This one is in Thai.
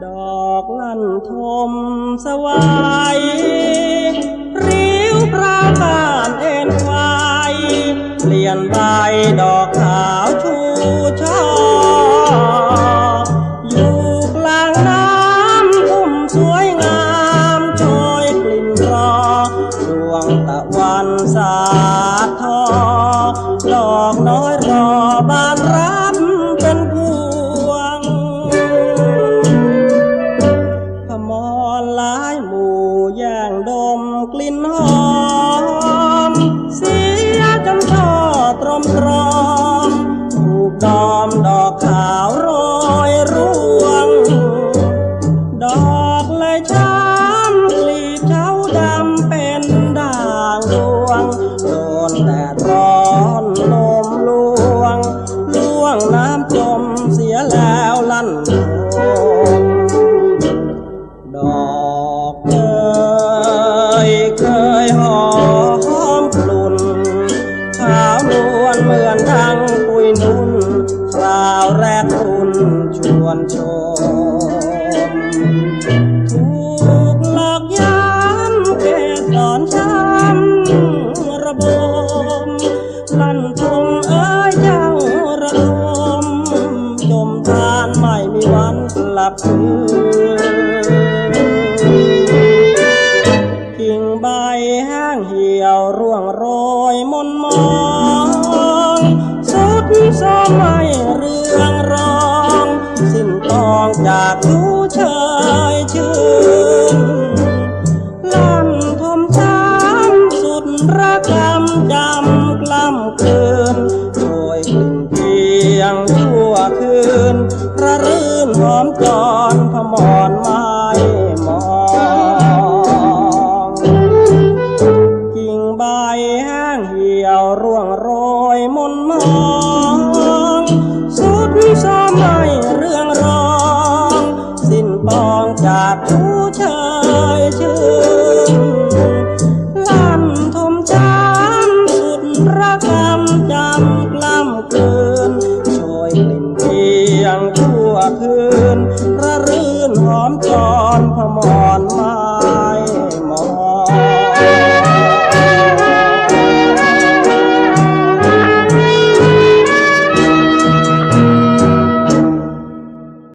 ดอกลั่นทมสวายริ้วปราการเอ็นไวเปลี่ยนใบดอกขาวชูช่ออยู่กลางน้ำพุ่มสวยงามชอยกลิ่นรอดวงตะวันสาทอดอกน้อยรอบานรั หมูย่างดมกลิ่นหอม เสียจนพ่อตรมตรอมถูกดอมดอกขาวโรยร่วง ดอกเลยช้ำกลีบเช้าดำเป็นด่างดวง โดนแดดร้อนลมลวงลวงนา ชวนชมถูกหลอกย้ำเกสอนช้ำระบมลั่นทมเอ้ยเจ้าระอมจมทานไม่มีวันกลับคืนกิ่งใบแห้งเหี่ยวร่วงโรยมนมองสุดสมัยากรู้เชยชื่นลั่นทมช้ำสุดระกำจำกล้ำเกินโชยกลิ่นเพียงชั่วคืนระรื่นหอมจอนพมรไม้มองกิ่งใบแห้งเหี่ยวร่วงโรยมนมอง ลองจากผู้ชายชื่นลั่นทมจ้ำสุดระกำจำกล้ำเกินช่วยกลิ่นเพียงทั่วคืนระรื่นหอมจอนพมอ